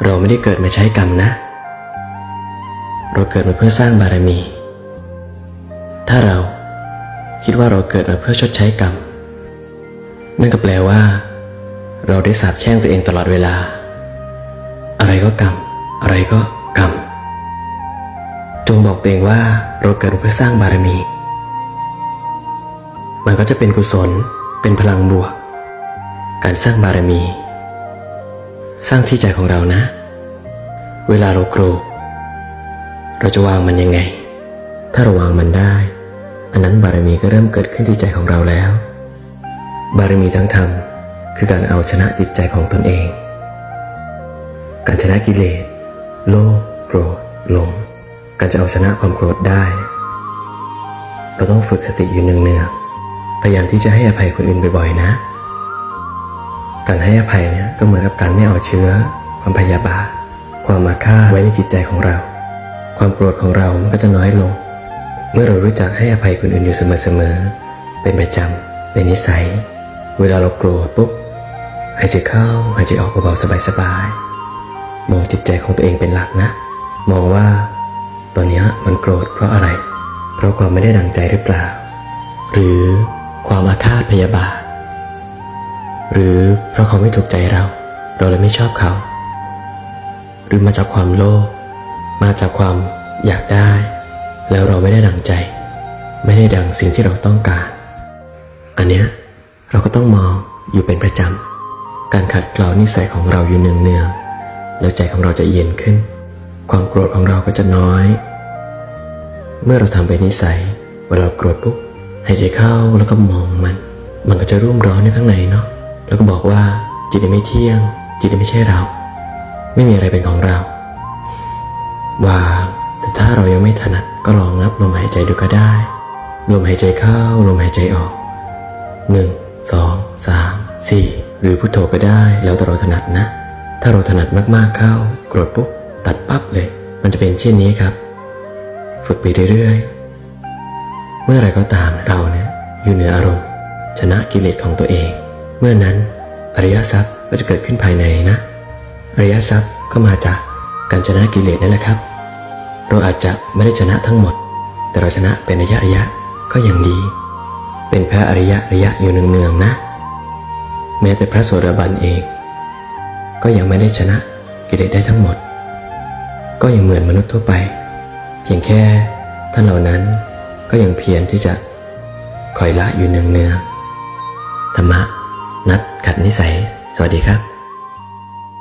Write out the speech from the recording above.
เราไม่ได้เกิดมาใช้กรรมนะ เราเกิดมาเพื่อสร้างบารมี ถ้าเราคิดว่าเราเกิดมาเพื่อชดใช้กรรม นั่นก็แปลว่า เราได้สาปแช่งตัวเองตลอดเวลา อะไรก็กรรม อะไรก็กรรม จงบอกตัวเองว่าเราเกิดมาเพื่อสร้างบารมี มันก็จะเป็นกุศล เป็นพลังบวก การสร้างบารมี สร้างที่ใจของเรานะ เวลาเราโกรธเราจะวางมันยังไง ถ้าเราวางมันได้ อันนั้นบารมีก็เริ่มเกิดขึ้นที่ใจของเราแล้ว บารมีทั้งธรรมคือการเอาชนะจิตใจของตนเอง การชนะกิเลสโลภโกรธหลงการจะเอาชนะความโกรธได้ เราต้องฝึกสติอยู่เนืองๆพยายามที่จะให้อภัยคนอื่นบ่อยๆนะ การให้อภัยเนี่ยก็เหมือนกับการไม่เอาเชื้อ ความพยาบาทความมาฆ่าตไว้ในจิตใจของเรา ความโกรธของเรามันก็จะน้อยลง เมื่อเรารู้จักให้อภัยคนอื่นอยู่เสมอๆเป็นประจำเป็นนิสัย เวลาเราโกรธปุ๊บหายใจเข้าหายใจออกเบาๆสบายๆมองจิตใจของตัวเองเป็นหลักนะ มองว่า ตอนนี้มันโกรธเพราะอะไร เพราะความไม่ได้ดังใจหรือเปล่า หรือความอาฆาตพยาบาท หรือเพราะเขาไม่ถูกใจเรา เราเลยไม่ชอบเขา หรือมาจากความโลภมาจากความอยากได้ แล้วเราไม่ได้ดังใจ ไม่ได้ดังสิ่งที่เราต้องการ อันเนี้ยเราก็ต้องมองอยู่เป็นประจำการขัดเกลานิสัยของเราอยู่เนืองๆแล้วใจของเราจะเย็นขึ้น ความโกรธของเราก็จะน้อย เมื่อเราทำเป็นนิสัยเวลาเราโกรธปุ๊บหายใจเข้าแล้วก็มองมัน มันก็จะรุ่มร้อนในข้างในเนาะ แล้วก็บอกว่าจิตไม่เที่ยง จิตไม่ใช่เรา ไม่มีอะไรเป็นของเราวางแต่ถ้าเรายังไม่ถนัดก็ลองนับลมหายใจดูก็ได้ ลมหายใจเข้าลมหายใจออกหนึ่งสองสามสี่หรือพุโทโธก็ได้แล้วแต่เราถนัดนะ ถ้าเราถนัดมากๆเข้าโกรธปุ๊บตัดปั๊บเลย มันจะเป็นเช่นนี้ครับ ฝึกไปเรื่อยๆ เมื่อไรก็ตามเราเนี่ยอยู่เหนืออารมณ์ชนะกิเลสของตัวเอง เมื่อนั้นอริยทรัพย์ก็จะเกิดขึ้นภายในนะ อริยทรัพย์ก็มาจากการชนะกิเลสนั่นแหละครับ เราอาจจะไม่ได้ชนะทั้งหมด แต่เราชนะเป็นระยะระยะก็ยังดี เป็นพระอริยะระยะอยู่เนืองๆนะ แม้แต่พระโสดาบันเอง ก็ยังไม่ได้ชนะกิเลสได้ทั้งหมด ก็ยังเหมือนมนุษย์ทั่วไป เพียงแค่ท่านเหล่านั้นก็ยังเพียรที่จะคอยละอยู่เนืองๆธรรมะ นัดขัดนิสัย สวัสดีครับ